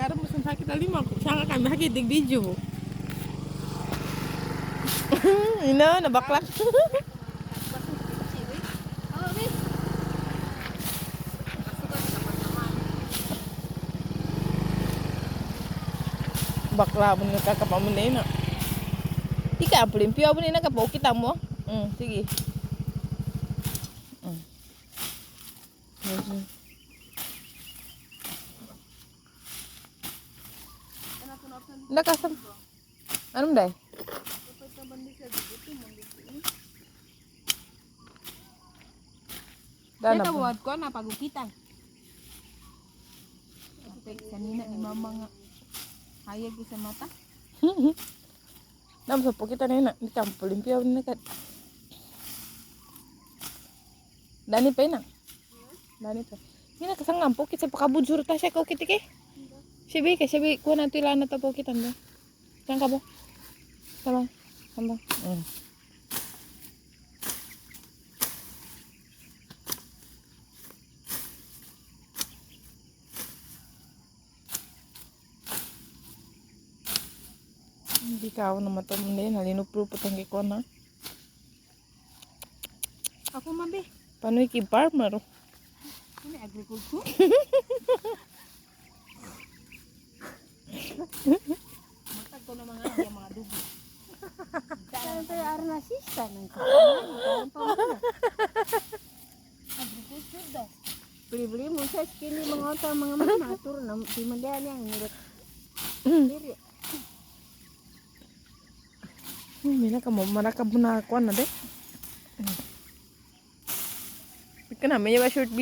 sekarang pesan sakit tadi mau sangka kami sakit di biju. Ina nabaklak. Bakla mo na kakapamun na yun. Ika, pulimpyo mo na kapo kita mo. Hmm, sige. Hmm. Medyo. Nakasam. Anong day? Saya Dana ka po. buat ko na pagukitan. Kanina ni mama nga. Hayag ko sa mata. Nam sa po kita na yun. ah. Di kampo limpyo na kat. Dani pa yun ah. Dani pa. Hindi na kasang ngampo kita sa pakabujur ta siya ko kitike. Sibi ka sibi ko na tila na tapo kita na. Saan ka po? Sama. Sama. Mm. Hindi ka ako naman ito hindi. Nalinuprupo tang kiko na. Ako mabe. Paano iki farmer? Ini agriculture. Matag ko na mga mga dugo. Kaya tayo. Beli-beli mo sa skinny mga oto mga na di mandihan yang ngirit. Hmm. Diri. Ka mo marakab na ako na de. May ba short.